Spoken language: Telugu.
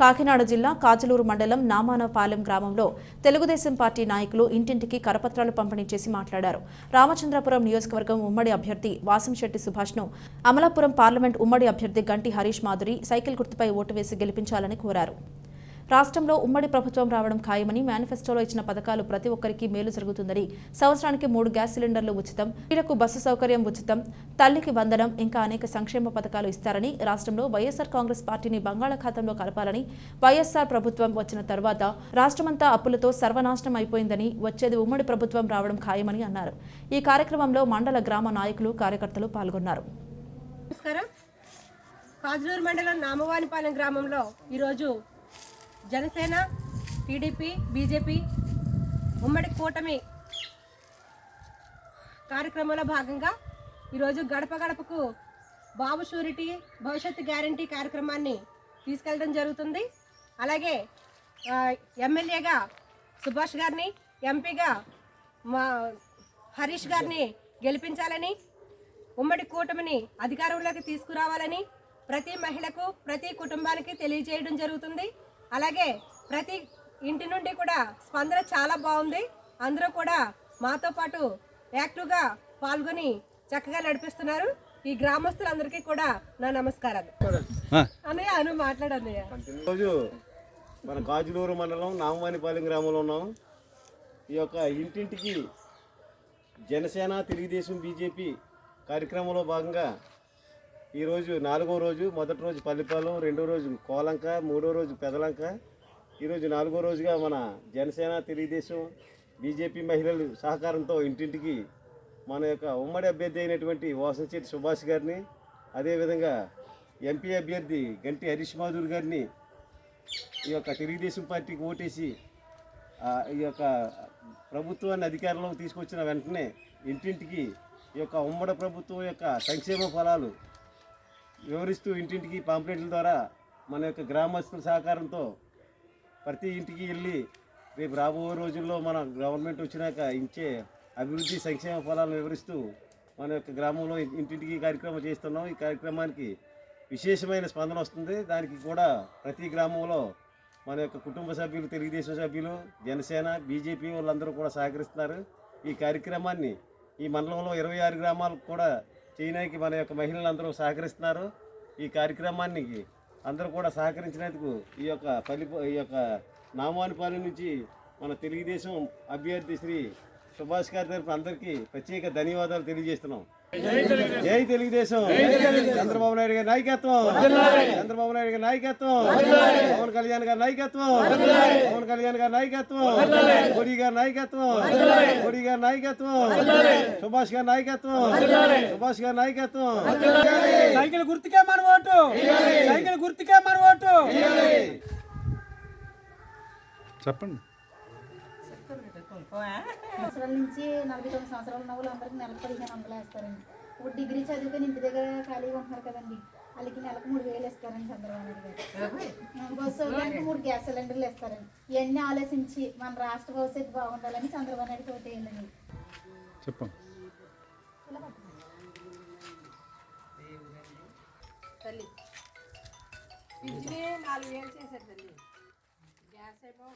కాకినాడ జిల్లా కాజలూరు మండలం నామానపాలెం గ్రామంలో తెలుగుదేశం పార్టీ నాయకులు ఇంటింటికి కరపత్రాలు పంపిణీ చేసి మాట్లాడారు. రామచంద్రపురం నియోజకవర్గం ఉమ్మడి అభ్యర్థి వాసంశెట్టి సుభాష్ను అమలాపురం పార్లమెంట్ ఉమ్మడి అభ్యర్థి గంటి హరీష్ మాధురి సైకిల్ గుర్తుపై ఓటు వేసి గెలిపించాలని కోరారు. రాష్ట్రంలో ఉమ్మడి ప్రభుత్వం రావడం ఖాయమని మేనిఫెస్టోలో ఇచ్చిన పథకాలు ప్రతి ఒక్కరికి మేలు జరుగుతుందని సంవత్సరానికి మూడు గ్యాస్ సిలిండర్లు ఉచితం వీళ్ళకు బస్సు సౌకర్యం ఉచితం తల్లికి వందనం ఇంకా అనేక సంక్షేమ పథకాలు ఇస్తారని రాష్ట్రంలో వైఎస్ఆర్ కాంగ్రెస్ పార్టీని బంగాళాఖాతంలో కలపాలని వైఎస్ఆర్ ప్రభుత్వం వచ్చిన తర్వాత రాష్ట్రమంతా అప్పులతో సర్వనాశనం అయిపోయిందని వచ్చేది ఉమ్మడి ప్రభుత్వం రావడం ఖాయమని అన్నారు. ఈ కార్యక్రమంలో మండల గ్రామ నాయకులు కార్యకర్తలు పాల్గొన్నారు. నమస్కారం. కాజులూరు మండలం నామవానిపాలెం గ్రామంలో ఈరోజు జనసేన టీడీపీ బీజేపీ ఉమ్మడి కూటమి కార్యక్రమంలో భాగంగా ఈరోజు గడప గడపకు బాబు షూరిటీ భవిష్యత్తు గ్యారంటీ కార్యక్రమాన్ని తీసుకెళ్ళడం జరుగుతుంది. అలాగే ఎమ్మెల్యేగా సుభాష్ గారిని ఎంపీగా మా హరీష్ గారిని గెలిపించాలని ఉమ్మడి కూటమిని అధికారంలోకి తీసుకురావాలని ప్రతి మహిళకు ప్రతి కుటుంబానికి తెలియజేయడం జరుగుతుంది. అలాగే ప్రతి ఇంటి నుండి కూడా స్పందన చాలా బాగుంది. అందరూ కూడా మాతో పాటు యాక్టివ్గా పాల్గొని చక్కగా నడిపిస్తున్నారు. ఈ గ్రామస్తులందరికీ కూడా నా నమస్కారాలు. అన్నయ్య అను మాట్లాడన్నయ్య ఈరోజు మన గాజులూరు మండలం నామవానిపాలెం గ్రామంలో ఉన్నాం. ఈ యొక్క ఇంటింటికి జనసేన తెలుగుదేశం బీజేపీ కార్యక్రమంలో భాగంగా ఈరోజు నాలుగో రోజు మొదటి రోజు పల్లిపాలెం రెండో రోజు కోలంక మూడో రోజు పెదలంక. ఈరోజు నాలుగో రోజుగా మన జనసేన తెలుగుదేశం బీజేపీ మహిళలు సహకారంతో ఇంటింటికి మన యొక్క ఉమ్మడి అభ్యర్థి అయినటువంటి వాసంశెట్టి సుభాష్ గారిని అదేవిధంగా ఎంపీ అభ్యర్థి గంటి హరీష్ మాధుర్ గారిని ఈ యొక్క తెలుగుదేశం పార్టీకి ఓటేసి ఈ యొక్క ప్రభుత్వాన్ని అధికారంలోకి తీసుకొచ్చిన వెంటనే ఇంటింటికి ఈ యొక్క ఉమ్మడి ప్రభుత్వం యొక్క సంక్షేమ ఫలాలు వివరిస్తూ ఇంటింటికి పాంప్లెట్ల ద్వారా మన యొక్క గ్రామస్తుల సహకారంతో ప్రతి ఇంటికి వెళ్ళి రేపు రాబోయే రోజుల్లో మన గవర్నమెంట్ వచ్చినాక ఇచ్చే అభివృద్ధి సంక్షేమ ఫలాలను వివరిస్తూ మన యొక్క గ్రామంలో ఇంటింటికి కార్యక్రమం చేస్తున్నాం. ఈ కార్యక్రమానికి విశేషమైన స్పందన వస్తుంది. దానికి కూడా ప్రతి గ్రామంలో మన యొక్క కుటుంబ సభ్యులు తెలుగుదేశం సభ్యులు జనసేన బీజేపీ వాళ్ళందరూ కూడా సహకరిస్తున్నారు. ఈ కార్యక్రమాన్ని ఈ మండలంలో ఇరవై ఆరు గ్రామాలకు కూడా చేయడానికి మన యొక్క మహిళలందరూ సహకరిస్తున్నారు. ఈ కార్యక్రమానికి అందరూ కూడా సహకరించినందుకు ఈ యొక్క పల్లి ఈ యొక్క నామానుపాలెం నుంచి మన తెలుగుదేశం అభ్యర్థి శ్రీ సుభాష్ గారి తరఫున అందరికీ ప్రత్యేక ధన్యవాదాలు తెలియజేస్తున్నాం జై తెలుగుదేశం చంద్రబాబు నాయుడు గారి నాయకత్వం చంద్రబాబు నాయుడు గారి నాయకత్వం పవన్ కళ్యాణ్ గారి నాయకత్వం పవన్ కళ్యాణ్ గారి నాయకత్వం మోడీ గారి నాయకత్వం మోడీ గారి నాయకత్వం సుభాష్ గారి నాయకత్వం సుభాష్ గారి నాయకత్వం సైకిల్ గుర్తుకే మన ఓటు సైకిల్ గుర్తుకే మన ఓటు చెప్పండి సంవత్సరాల నుంచి నలభై తొమ్మిది సంవత్సరాల ఉన్న వాళ్ళు అందరికి నెలకు పదిహేను వందలు వేస్తారండి. ఇప్పుడు డిగ్రీ చదువుకొని ఇంటి దగ్గర ఖాళీగా ఉంటున్నారు కదండి. వాళ్ళకి నెలకు మూడు వేలు ఇస్తారండి చంద్రబాబు నాయుడు గారు. సౌకర్యానికి మూడు గ్యాస్ సిలిండర్లు ఇస్తారండి ఇవన్నీ ఆలోచించి మన రాష్ట్ర భవిష్యత్తు బాగుండాలని చంద్రబాబు నాయుడు తోటి వేయాలండి చెప్పండి తల్లి. ఫ్రిడ్జ్ని నాలుగు వేలు చేశారు తల్లి. గ్యాస్ ఏమో